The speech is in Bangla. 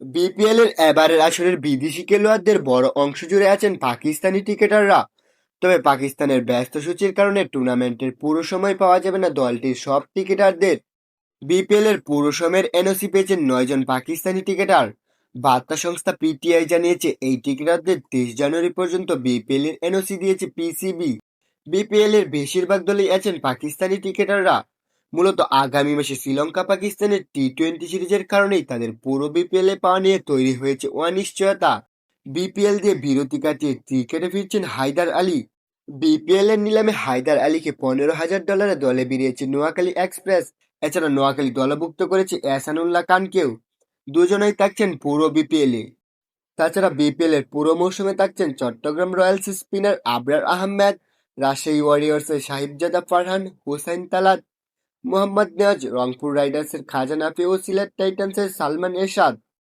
বিপিএল এর এবারের আসরের বিদেশি খেলোয়াড়দের বড় অংশ জুড়ে আছেন পাকিস্তানি ক্রিকেটাররা। তবে পাকিস্তানের ব্যস্ত সূচির কারণে টুর্নামেন্টের পুরো সময় পাওয়া যাবে না দলটির সব ক্রিকেটারদের। বিপিএল এর পুরো সময়ের এনওসি পেয়েছেন নয়জন পাকিস্তানি ক্রিকেটার। বার্তা সংস্থা পিটিআই জানিয়েছে, এই ক্রিকেটারদের তেইশ জানুয়ারি পর্যন্ত বিপিএল এর এনওসি দিয়েছে পিসিবি বিপিএল এর বেশিরভাগ দলেই আছেন পাকিস্তানি ক্রিকেটাররা। মূলত আগামী মাসে শ্রীলঙ্কা পাকিস্তানের টি টোয়েন্টি সিরিজের কারণেই তাদের পুরো বিপিএল এ পাওয়া নিয়ে তৈরি হয়েছে অনিশ্চয়তা। বিপিএল দিয়ে বিরতি কাটিয়ে ক্রিকেটে ফিরছেন হায়দার আলী। বিপিএল এর নিলামে হায়দার আলীকে পনেরো হাজার ডলারে দলে বেরিয়েছে নোয়াখালী এক্সপ্রেস। এছাড়া নোয়াখালী দলভুক্ত করেছে এহসানুল্লাহ খানকেও। দুজনেই থাকছেন পুরো বিপিএল এ। তাছাড়া বিপিএল এর পুরো মৌসুমে থাকছেন চট্টগ্রাম রয়্যালস স্পিনার আবরার আহমেদ, রাজশাহী ওয়ারিয়র্সের সাহিবজাদা ফারহান, হুসাইন তালাত মোহাম্মদ নেওয়াজ রংপুর রাইডার্সের খাজা নাফি ও সিলেট টাইটান্সের সালমান এরশাদ